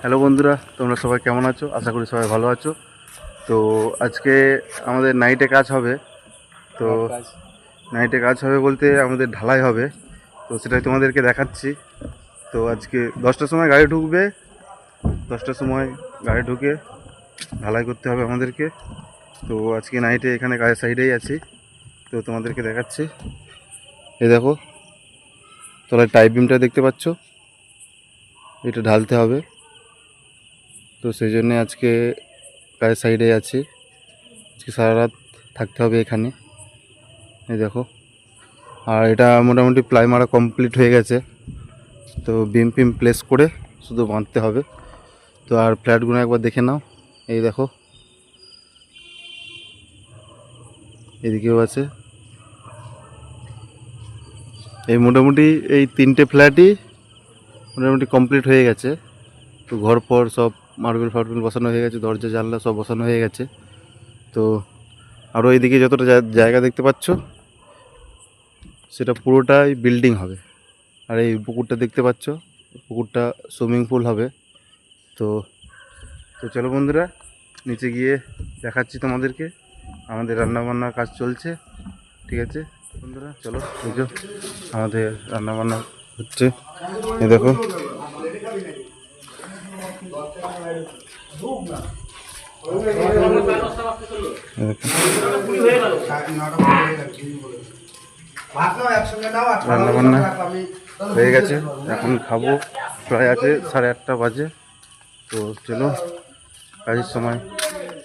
Hello বন্ধুরা তোমরা সবাই কেমন আছো? আশা করি সবাই ভালো আছো। তো আজকে আমাদের নাইটে কাজ হবে। তো নাইটে কাজ। হবে বলতে আমাদের ঢালাই হবে। তো সেটাই তোমাদেরকে দেখাচ্ছি। তো আজকে দশটার সময় গাড়ি ঢুকবে। দশটার সময় গাড়ি ঢুকে ঢালাই করতে হবে আমাদেরকে। তো আজকে নাইটে এখানে কাজের সাইডেই আছি। তো তোমাদেরকে দেখাচ্ছি। এ দেখো তলায় টাইপ বিমটা দেখতে পাচ্ছ। এটা ঢালতে হবে। তো সেই জন্যে আজকে কাজের সাইডে আছি। আজকে সারা রাত থাকতে হবে এখানে। এই দেখো। আর এটা মোটামুটি প্লাই মারা কমপ্লিট হয়ে গেছে। তো বিম ফিম প্লেস করে শুধু বাঁধতে হবে। তো আর ফ্ল্যাটগুলো একবার দেখে নাও। এই দেখো। এদিকেও আছে। এই মোটামুটি এই তিনটে ফ্ল্যাটই মোটামুটি কমপ্লিট হয়ে গেছে। তো ঘর পর সব মার্বেল ফার্বেল বসানো হয়ে গেছে, দরজা, জানলা সব বসানো হয়ে গেছে। তো আরও এইদিকে যতটা জায়গা দেখতে পাচ্ছ, সেটা পুরোটাই বিল্ডিং হবে। আর এই পুকুরটা দেখতে পাচ্ছ, পুকুরটা সুইমিং পুল হবে। তো তো চলো বন্ধুরা, নিচে গিয়ে দেখাচ্ছি তোমাদেরকে। আমাদের রান্নাবান্নার কাজ চলছে, ঠিক আছে? বন্ধুরা, চলো আমাদের রান্নাবান্না হচ্ছে। এই দেখো এই দেখো। রান্না বান্না হয়ে গেছে। এখন খাব। প্রায় আছে সাড়ে আটটা বাজে। তো চলো, কাজের সময়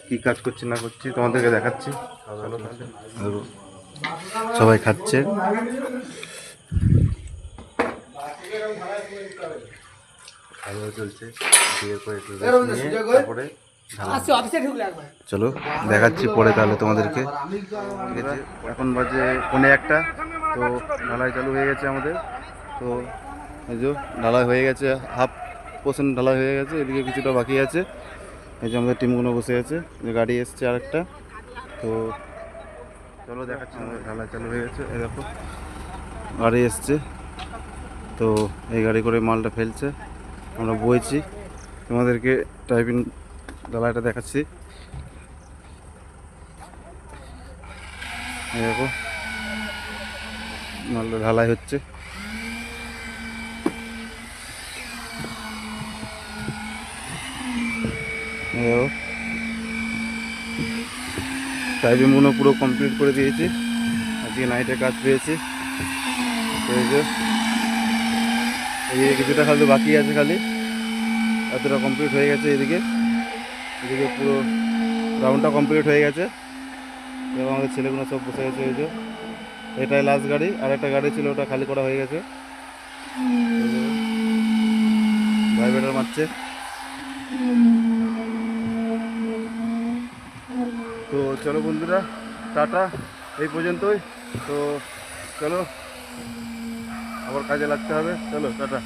কি কাজ করছি না করছি তোমাদেরকে দেখাচ্ছি। সবাই খাচ্ছে। দাওয়া চলছে বিয়ের পরে একটু নিয়ে তারপরে চলো দেখাচ্ছি পরে তাহলে তোমাদেরকে। ঠিক আছে এখন বাজে পৌনে একটা। তো ঢালাই চালু হয়ে গেছে আমাদের। তো এই যে ঢালাই হয়ে গেছে হাফ পোর্শন ঢালাই হয়ে গেছে এদিকে কিছুটা বাকি আছে। এই যে আমাদের টিমগুলো বসে আছে যে গাড়ি এসছে আরেকটা। তো চলো দেখাচ্ছি আমাদের ঢালাই চালু হয়ে গেছে এই দেখো। গাড়ি এসছে। তো এই গাড়ি করে মালটা ফেলছে। আমরা বইছি। তোমাদেরকে টাইপিং ঢালাইটা দেখাচ্ছি। দেখো মালটা ঢালাই হচ্ছে। এই দেখো টাইপিংগুলো পুরো কমপ্লিট করে দিয়েছি। আজকে নাইটে কাজ পেয়েছি। তো এই কিছুটা খালি বাকি আছে খালি। এতটা কমপ্লিট হয়ে গেছে এদিকে। এদিকে পুরো রাউন্ডটা কমপ্লিট হয়ে গেছে। এবং আমাদের ছেলেগুলো সব বসে গেছে এই যে। এটাই লাস্ট গাড়ি, আর একটা গাড়ি ছিল, ওটা খালি করা হয়ে গেছে। ভাই বেটার মারছে। তো চলো বন্ধুরা, টাটা। এই পর্যন্তই। তো চলো। আবার কাজে লাগতে হবে। চলো টাটা।